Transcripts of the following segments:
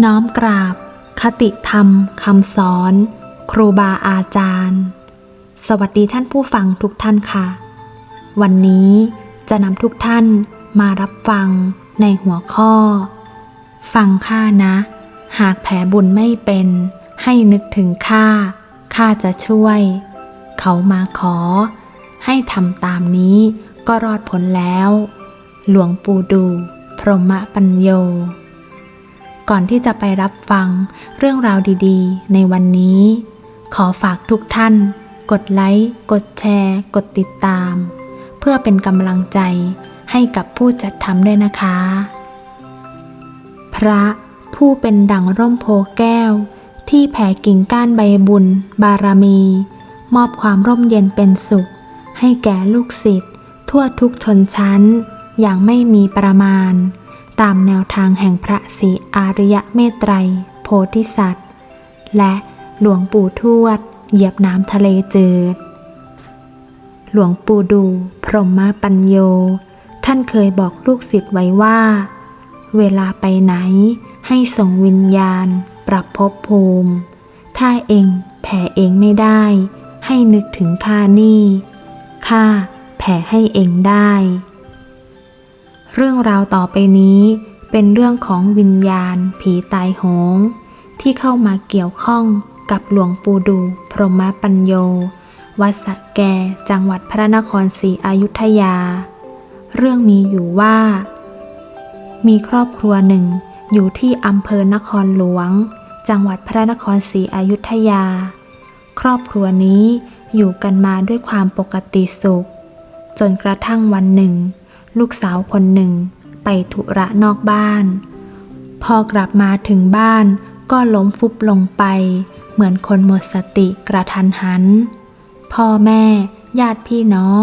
น้อมกราบ คติธรรมคำสอน ครูบาอาจารย์ สวัสดีท่านผู้ฟังทุกท่านค่ะ วันนี้จะนำทุกท่านมารับฟังในหัวข้อ ฟังข้านะ หากแผลบุญไม่เป็น ให้นึกถึงข้าข้าจะช่วย เขามาขอ ให้ทำตามนี้ก็รอดผลแล้ว หลวงปู่ดู พรหมปัญโย ก่อนที่จะไปรับฟังเรื่องราวดีๆ ในวันนี้ ขอฝากทุกท่าน กดไลค์ กดแชร์ กดติดตาม เพื่อเป็นกำลังใจให้กับผู้จัดทำด้วยนะคะ พระผู้เป็นดั่งร่มโพแก้ว ที่แผ่กิ่งก้านใบบุญ บารมี มอบความร่มเย็นเป็นสุข ให้แก่ลูกศิษย์ทั่วทุกชนชั้น อย่างไม่มีประมาณ ตามแนวทางแห่งพระศรีอาริยเมตไตร โพธิสัตว์ และหลวงปู่ทวด เหยียบน้ำทะเลจืด หลวงปู่ดู พรหมปัญโย ท่านเคยบอกลูกศิษย์ไว้ว่า เวลาไปไหนให้ส่งวิญญาณ ปรับภพภูมิ ถ้าเองแผ่เองไม่ได้ ให้นึกถึงข้านี่ข้าแผ่ให้เองได้ เรื่องราวต่อไปนี้ เป็นเรื่องของวิญญาณ ผีตายโหง ที่เข้ามาเกี่ยวข้องกับหลวงปู่ดู พรหมปัญโย วัดสะแกจังหวัดพระนครศรีอยุธยา เรื่องมีอยู่ว่า มีครอบครัวหนึ่งอยู่ที่อำเภอนครหลวง จังหวัดพระนครศรีอยุธยา ครอบครัวนี้อยู่กันมาด้วยความปกติสุข จนกระทั่งวันหนึ่ง ลูกสาวคนหนึ่ง ไปธุระนอกบ้าน พอกลับมาถึงบ้านก็ล้มฟุบลงไป เหมือนคนหมดสติกระทันหัน พ่อแม่ ญาติพี่น้อง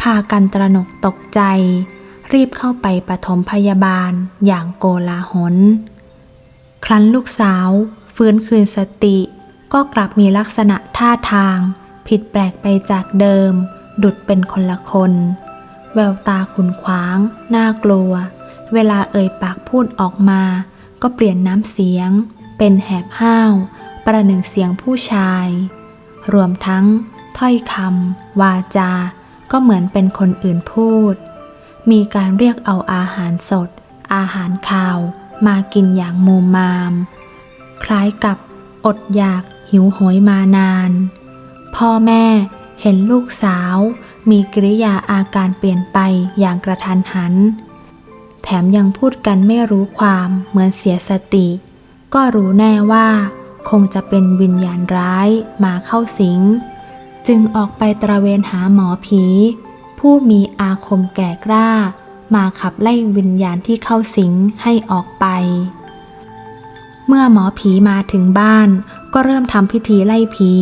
พากันตระหนกตกใจ รีบเข้าไปปฐมพยาบาลอย่างโกลาหล ครั้นลูกสาว ฟื้นคืนสติ ก็กลับมีลักษณะท่าทาง ผิดแปลกไปจากเดิม ดุดเป็นคนละคน แววตาขุนขวาง น่ากลัว เวลาเอ่ยปากพูดออกมา ก็เปลี่ยนน้ำเสียง เป็นแหบห้าว ประหนึ่งเสียงผู้ชาย รวมทั้ง ถ้อยคำวาจา ก็เหมือนเป็นคนอื่นพูด มีการเรียกเอาอาหารสด อาหารคาว มากินอย่างมูมาม คล้ายกับ อดอยากหิวโหยมานาน พ่อแม่เห็นลูกสาว มีกริยาอาการเปลี่ยนไปอย่างกระทันหัน แถมยังพูดกันไม่รู้ความเหมือนเสียสติ ก็รู้แน่ว่า คงจะเป็นวิญญาณร้ายมาเข้าสิง จึงออกไปตระเวนหาหมอผี ผู้มีอาคมแก่กล้า มาขับไล่วิญญาณที่เข้าสิงให้ออกไป เมื่อหมอผีมาถึงบ้าน ก็เริ่มทำพิธีไล่ผี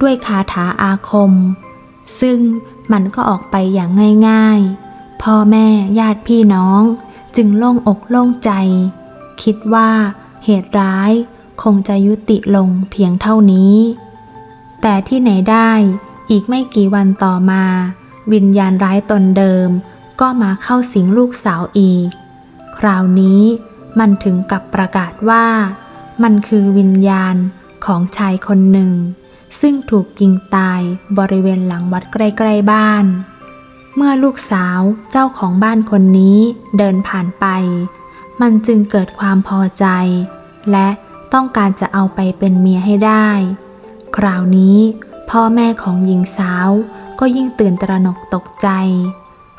ด้วยคาถาอาคม ซึ่ง มันก็ออกไปอย่างง่ายๆ พ่อแม่ญาติพี่น้อง จึงโล่งอกโล่งใจ คิดว่าเหตุร้ายคงจะยุติลงเพียงเท่านี้ แต่ที่ไหนได้อีกไม่กี่วันต่อมา วิญญาณร้ายตนเดิม ก็มาเข้าสิงลูกสาวอีก คราวนี้มันถึงกับประกาศว่า มันคือวิญญาณของชายคนหนึ่ง ซึ่งถูกยิงตายบริเวณหลังวัดใกล้ๆบ้าน เมื่อลูกสาวเจ้าของบ้านคนนี้เดินผ่านไป มันจึงเกิดความพอใจ และต้องการจะเอาไปเป็นเมียให้ได้ คราวนี้พ่อแม่ของหญิงสาวก็ยิ่งตื่นตระหนกตกใจ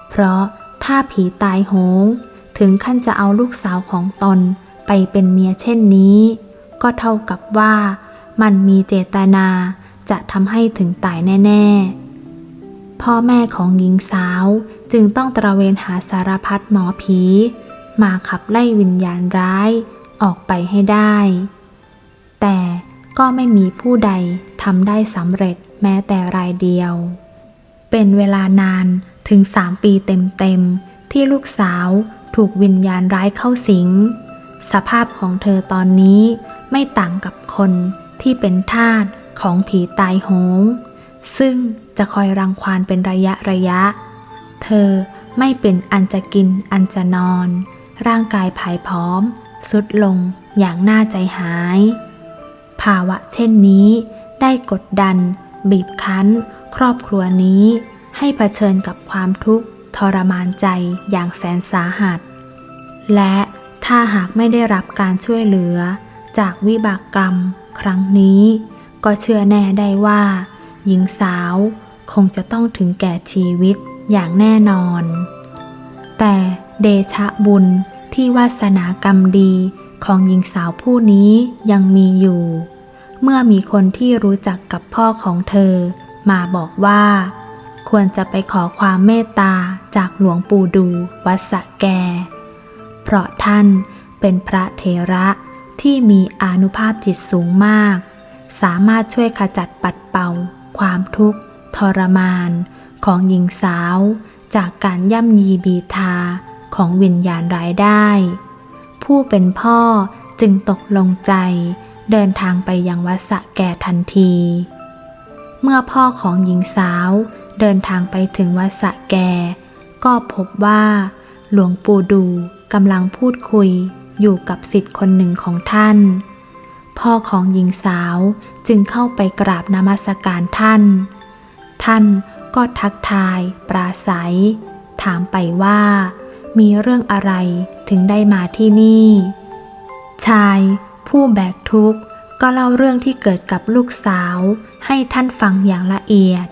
เพราะถ้าผีตายโหง ถึงขั้นจะเอาลูกสาวของตนไปเป็นเมียเช่นนี้ ก็เท่ากับว่ามันมีเจตนา จะทำให้ถึงตายแน่ ๆ พ่อแม่ของหญิงสาวจึงต้องตระเวนหาสารพัดหมอผี มาขับไล่วิญญาณร้ายออกไปให้ได้ แต่ก็ไม่มีผู้ใดทำได้สำเร็จแม้แต่รายเดียว เป็นเวลานานถึงสามปีเต็มๆ ที่ลูกสาวถูกวิญญาณร้ายเข้าสิง สภาพของเธอตอนนี้ไม่ต่างกับคนที่เป็นทาส ของผีตายโหง ซึ่งจะคอยรังควานเป็นระยะระยะ เธอไม่เป็นอันจะกินอันจะนอน ร่างกายผายผอมสุดลงอย่างน่าใจหาย ภาวะเช่นนี้ ได้กดดัน บีบคั้น ครอบครัวนี้ ให้เผชิญกับความทุกข์ทรมานใจอย่างแสนสาหัส และถ้าหากไม่ได้รับการช่วยเหลือ จากวิบากกรรมครั้งนี้ ก็เชื่อแน่ได้ว่า หญิงสาวคงจะต้องถึงแก่ชีวิตอย่างแน่นอน แต่เดชะบุญที่วาสนากรรมดีของหญิงสาวผู้นี้ยังมีอยู่ เมื่อมีคนที่รู้จักกับพ่อของเธอ มาบอกว่า ควรจะไปขอความเมตตาจากหลวงปู่ดูวัดสะแก เพราะท่านเป็นพระเถระที่มีอานุภาพจิตสูงมาก สามารถช่วยขจัดปัดเป่า ความทุกข์ ทรมาน ของหญิงสาว จากการย่ำยีบีทาของวิญญาณร้ายได้ ผู้เป็นพ่อจึงตกลงใจเดินทางไปยังวัดสะแก่ทันที เมื่อพ่อของหญิงสาวเดินทางไปถึงวัดสะแกก็พบว่า หลวงปู่ดูกำลังพูดคุยอยู่กับสิทธิ์คนหนึ่งของท่าน พ่อของหญิงสาวจึงเข้าไปกราบนมัสการท่าน ท่านก็ทักทาย ปราศัย ถามไปว่า มีเรื่องอะไรถึงได้มาที่นี่ ชายผู้แบกทุกข์ก็เล่าเรื่องที่เกิดกับลูกสาวให้ท่านฟังอย่างละเอียด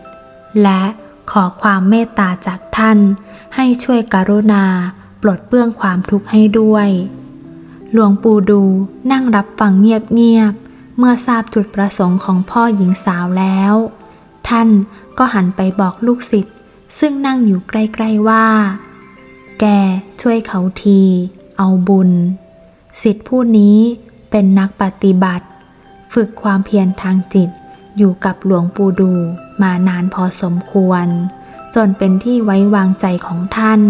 และขอความเมตตาจากท่าน ให้ช่วยกรุณา ปลดเปื้องความทุกข์ให้ด้วย หลวงปู่ดูนั่งรับฟังเงียบๆ เมื่อทราบจุดประสงค์ของพ่อหญิงสาวแล้ว ท่านก็หันไปบอกลูกศิษย์ซึ่งนั่งอยู่ใกล้ๆว่า แกช่วยเขาที เอาบุญ สิทธิผู้นี้เป็นนักปฏิบัติ ฝึกความเพียรทางจิตอยู่กับหลวงปู่ดูมานานพอสมควร จนเป็นที่ไว้วางใจของท่าน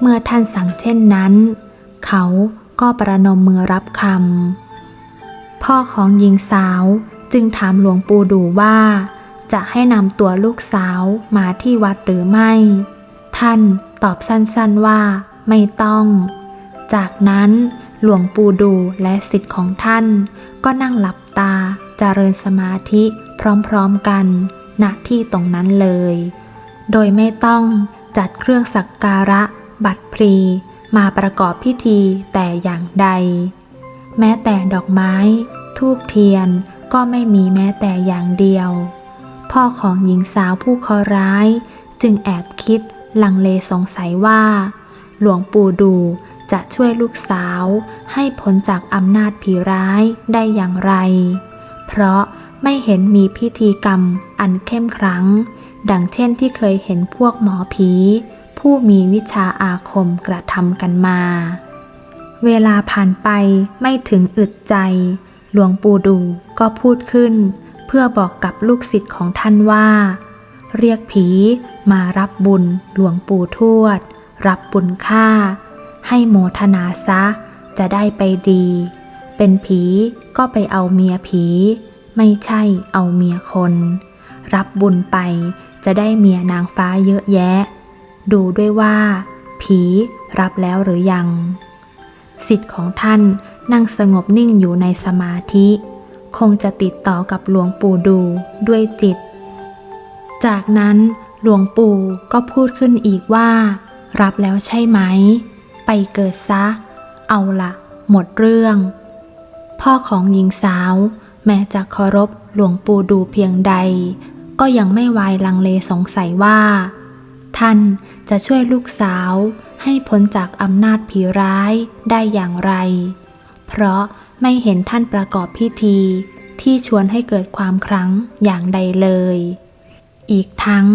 เมื่อท่านสั่งเช่นนั้น เขา ก็ประนมมือรับคำพ่อของหญิงสาวจึงถามหลวงปู่ดูว่า จะให้นำตัวลูกสาวมาที่วัดหรือไม่ ท่านตอบสั้นๆว่า ไม่ต้อง จากนั้นหลวงปู่ดูและสิทธิ์ของท่าน ก็นั่งหลับตาเจริญสมาธิพร้อมๆกันณที่ตรงนั้นเลย โดยไม่ต้องจัดเครื่องสักการะ บัตรพรี มาประกอบพิธีแต่อย่างใด แม้แต่ดอกไม้ ทูบเทียนก็ไม่มีแม้แต่อย่างเดียว พ่อของหญิงสาวผู้เคราะห์ร้าย จึงแอบคิดลังเลสงสัยว่า หลวงปู่ดูจะช่วยลูกสาวให้พ้นจากอำนาจผีร้ายได้อย่างไร เพราะไม่เห็นมีพิธีกรรมอันเข้มขลัง ดังเช่นที่เคยเห็นพวกหมอผี ผู้มีวิชาอาคมกระทำกันมา เวลาผ่านไปไม่ถึงอึดใจ หลวงปู่ดูก็พูดขึ้น เพื่อบอกกับลูกศิษย์ของท่านว่า เรียกผีมารับบุญหลวงปู่ทวด รับบุญค่า ให้โมทนาซะ จะได้ไปดี เป็นผีก็ไปเอาเมียผี ไม่ใช่เอาเมียคน รับบุญไปจะได้เมียนางฟ้าเยอะแยะ ดูด้วยว่า ผีรับแล้วหรือยัง สิทธิ์ของท่านนั่งสงบนิ่งอยู่ในสมาธิ คงจะติดต่อกับหลวงปู่ดูด้วยจิต จากนั้นหลวงปู่ก็พูดขึ้นอีกว่า รับแล้วใช่ไหม ไปเกิดซะ เอาละหมดเรื่อง พ่อของหญิงสาว แม้จะเคารพหลวงปู่ดูเพียงใด ก็ยังไม่วายลังเลสงสัยว่า ท่านจะช่วยลูกสาวให้พ้นจากอำนาจผีร้ายได้อย่างไร เพราะไม่เห็นท่านประกอบพิธีที่ชวนให้เกิดความครั้งอย่างใดเลย อีกทั้ง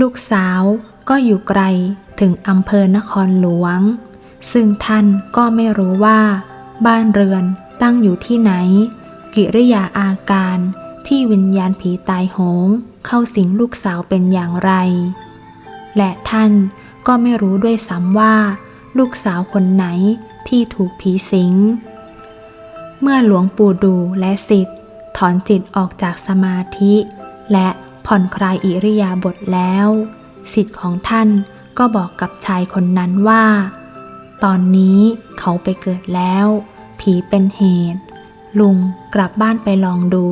ลูกสาวก็อยู่ไกลถึงอำเภอนครหลวง ซึ่งท่านก็ไม่รู้ว่า บ้านเรือนตั้งอยู่ที่ไหน กิริยาอาการที่วิญญาณผีตายโหง เข้าสิงลูกสาวเป็นอย่างไร และท่านก็ไม่รู้ด้วยซ้ำว่า ลูกสาวคนไหนที่ถูกผีสิง เมื่อหลวงปู่ดูและสิทธิ์ถอนจิตออกจากสมาธิ และผ่อนคลายอิริยาบถแล้ว สิทธิ์ของท่านก็บอกกับชายคนนั้นว่า ตอนนี้เขาไปเกิดแล้ว ผีเป็นเหตุ ลุงกลับบ้านไปลองดู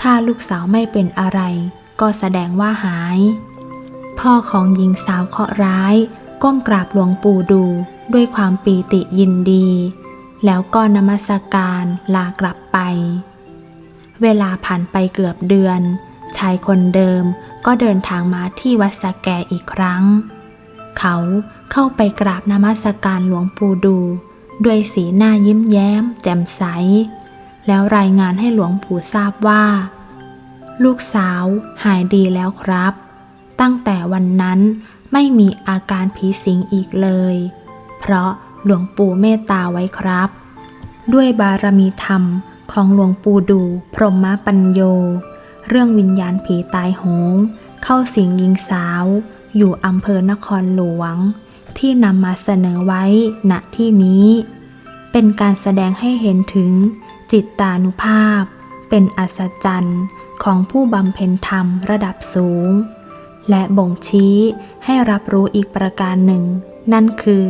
ถ้าลูกสาวไม่เป็นอะไร ก็แสดงว่าหาย พ่อของหญิงสาวเคราะร้าย ก้มกราบหลวงปู่ดูด้วยความปีติยินดี แล้วก็นมัสการลากลับไป เวลาผ่านไปเกือบเดือน ชายคนเดิมก็เดินทางมาที่วัดสะแกอีกครั้ง เขาเข้าไปกราบนมัสการหลวงปู่ดู ด้วยสีหน้ายิ้มแย้ม แจ่มใส แล้วรายงานให้หลวงปู่ทราบว่า ลูกสาวหายดีแล้วครับ ตั้งแต่วันนั้นไม่มีอาการผีสิงอีกเลย เพราะหลวงปู่เมตตาไว้ครับ ด้วยบารมีธรรมของหลวงปู่ดูพรหมปัญโย เรื่องวิญญาณผีตายโหง เข้าสิงหญิงสาว อยู่อำเภอนครหลวง ที่นำมาเสนอไว้ณที่นี้ เป็นการแสดงให้เห็นถึงจิตตานุภาพ เป็นอัศจรรย์ของผู้บำเพ็ญธรรมระดับสูง และบ่งชี้ให้รับรู้อีกประการหนึ่ง นั่นคือ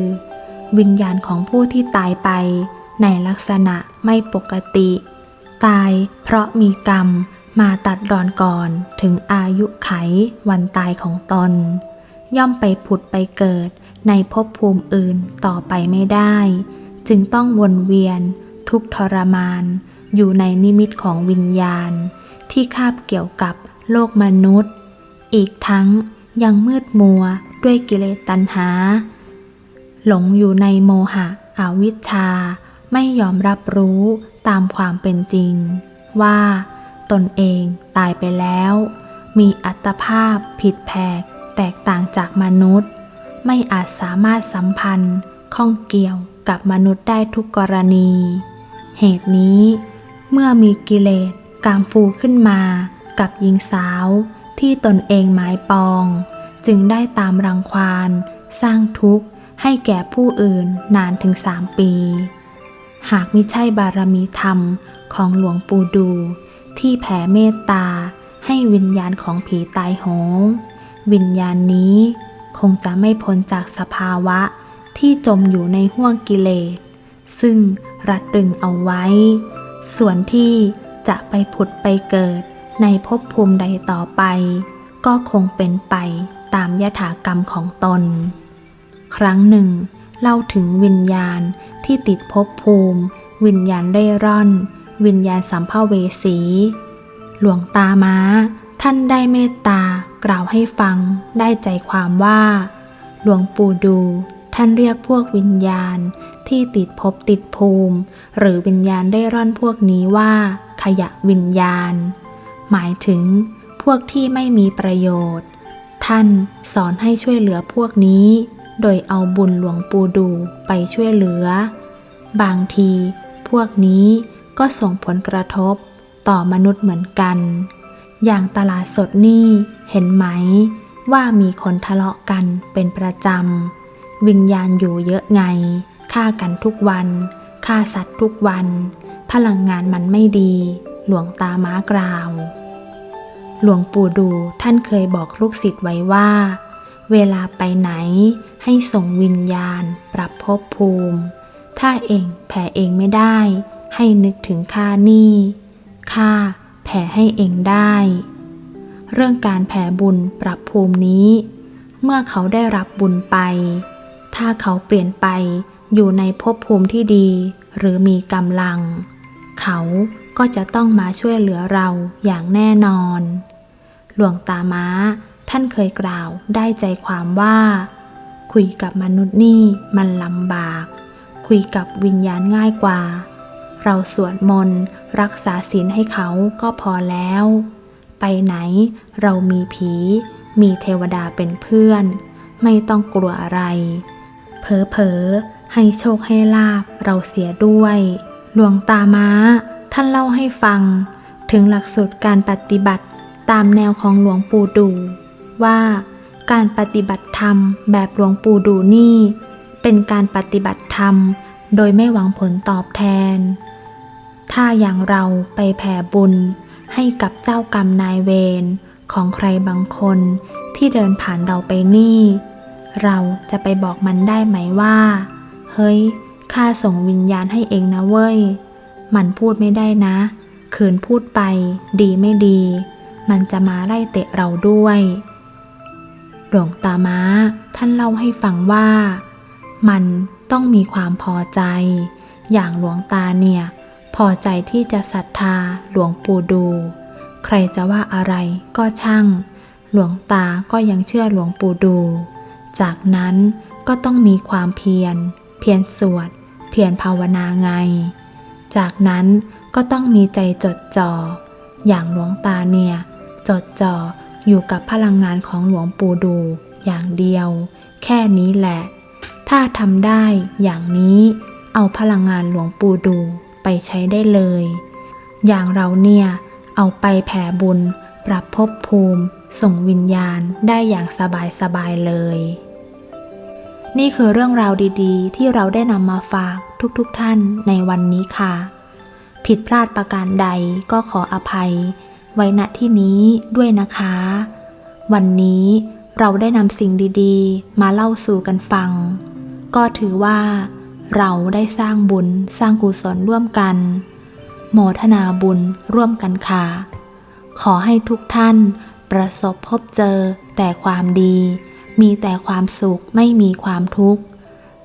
วิญญาณของผู้ที่ตายไปในลักษณะไม่ปกติ ตายเพราะมีกรรมมาตัดรอนก่อนถึงอายุไขวันตายของตน ย่อมไปผุดไปเกิดในภพภูมิอื่นต่อไปไม่ได้ จึงต้องวนเวียนทุกทรมาน อยู่ในนิมิตของวิญญาณ ที่คาบเกี่ยวกับโลกมนุษย์ อีกทั้งยังมืดมัวด้วยกิเลสตัณหา หลงอยู่ในโมหะอวิชชา ไม่ยอมรับรู้ตามความเป็นจริง ว่าตนเองตายไปแล้ว มีอัตภาพผิดแผกแตกต่างจากมนุษย์ ไม่อาจสามารถสัมพันธ์ข้องเกี่ยวกับมนุษย์ได้ทุกกรณี เหตุนี้ เมื่อมีกิเลสกามฟูขึ้นมากับหญิงสาว ที่ตนเองหมายปอง จึงได้ตามรังควานสร้างทุกข์ให้แก่ผู้อื่นนานถึงสามปี หากมิใช่บารมีธรรมของหลวงปู่ดู ที่แผ่เมตตาให้วิญญาณของผีตายโหง วิญญาณนี้คงจะไม่พ้นจากสภาวะที่จมอยู่ในห้วงกิเลส ซึ่งรัดดึงเอาไว้ ส่วนที่จะไปผุดไปเกิด ในภพภูมิใดต่อไป ก็คงเป็นไปตามยถากรรมของตน ครั้งหนึ่ง เล่าถึงวิญญาณที่ติดภพภูมิ วิญญาณเร่ร่อน วิญญาณสัมภเวสี หลวงตาม้า ท่านได้เมตตากล่าวให้ฟังได้ใจความว่า หลวงปู่ดู ท่านเรียกพวกวิญญาณที่ติดภพติดภูมิ หรือวิญญาณได้ร่อนพวกนี้ว่า ขยะวิญญาณ หมายถึงพวกที่ไม่มีประโยชน์ ท่านสอนให้ช่วยเหลือพวกนี้ โดยเอาบุญหลวงปู่ดูไปช่วยเหลือ บางทีพวกนี้ก็ส่งผลกระทบต่อมนุษย์เหมือนกัน อย่างตลาดสดนี่เห็นไหม ว่ามีคนทะเลาะกันเป็นประจำ วิญญาณอยู่เยอะไงฆ่ากันทุกวันฆ่าสัตว์ทุกวัน พลังงานมันไม่ดี หลวงตาม้ากล่าว หลวงปู่ดูท่านเคยบอกลูกศิษย์ไว้ว่า เวลาไปไหนให้ส่งวิญญาณ ปรับภพภูมิ ถ้าเองแผ่เองไม่ได้ ให้นึกถึงค่านี่ค่าแผ่ให้เองได้ เรื่องการแผ่บุญปรับภูมินี้ เมื่อเขาได้รับบุญไป ถ้าเขาเปลี่ยนไปอยู่ในภพภูมิที่ดี หรือมีกำลัง เขา ก็จะต้องมาช่วยเหลือเราอย่างแน่นอน หลวงตาม้า ท่านเคยกล่าวได้ใจความว่า คุยกับมนุษย์นี่มันลำบาก คุยกับวิญญาณง่ายกว่า เราสวดมนต์รักษาศีลให้เขาก็พอแล้ว ไปไหนเรามีผี มีเทวดาเป็นเพื่อน ไม่ต้องกลัวอะไรเพอเพอๆให้โชคให้ลาบเราเสียด้วย หลวงตาม้า ท่านเล่าให้ฟัง ถึงหลักสูตรการปฏิบัติตามแนวของหลวงปู่ดู ว่าการปฏิบัติธรรมแบบหลวงปู่ดูนี่ เป็นการปฏิบัติธรรม โดยไม่หวังผลตอบแทน ถ้าอย่างเราไปแผ่บุญให้กับเจ้ากรรมนายเวรของใครบางคนที่เดินผ่านเราไปนี่ เราจะไปบอกมันได้ไหมว่า เฮ้ยข้าส่งวิญญาณให้เองนะเว้ย มันพูดไม่ได้นะ คืนพูดไป ดีไม่ดี มันจะมาไล่เตะเราด้วย หลวงตาม้าท่านเล่าให้ฟังว่า มันต้องมีความพอใจ อย่างหลวงตาเนี่ย พอใจที่จะศรัทธาหลวงปู่ดู ใครจะว่าอะไรก็ช่าง หลวงตาก็ยังเชื่อหลวงปู่ดู จากนั้นก็ต้องมีความเพียร เพียรสวด เพียรภาวนาไง จากนั้นก็ต้องมีใจจดจ่อ อย่างหลวงตาเนี่ย จดจ่ออยู่กับพลังงานของหลวงปู่ดู อย่างเดียว แค่นี้แหละ ถ้าทำได้อย่างนี้เอาพลังงานหลวงปู่ดูไปใช้ได้เลย อย่างเราเนี่ย เอาไปแผ่บุญ ปรับภพภูมิ ส่งวิญญาณได้อย่างสบายๆเลย นี่คือเรื่องราวดีๆ ที่เราได้นำมาฝาก ทุกๆทท่านในวันนี้ค่ะ ผิดพลาดประการใดก็ขออภัย ไว้ณที่นี้ด้วยนะคะ วันนี้เราได้นำสิ่งดีๆ มาเล่าสู่กันฟัง ก็ถือว่า เราได้สร้างบุญสร้างกุศลร่วมกัน โมทนาบุญร่วมกันค่ะ ขอให้ทุกท่านประสบพบเจอแต่ความดี มีแต่ความสุขไม่มีความทุกข์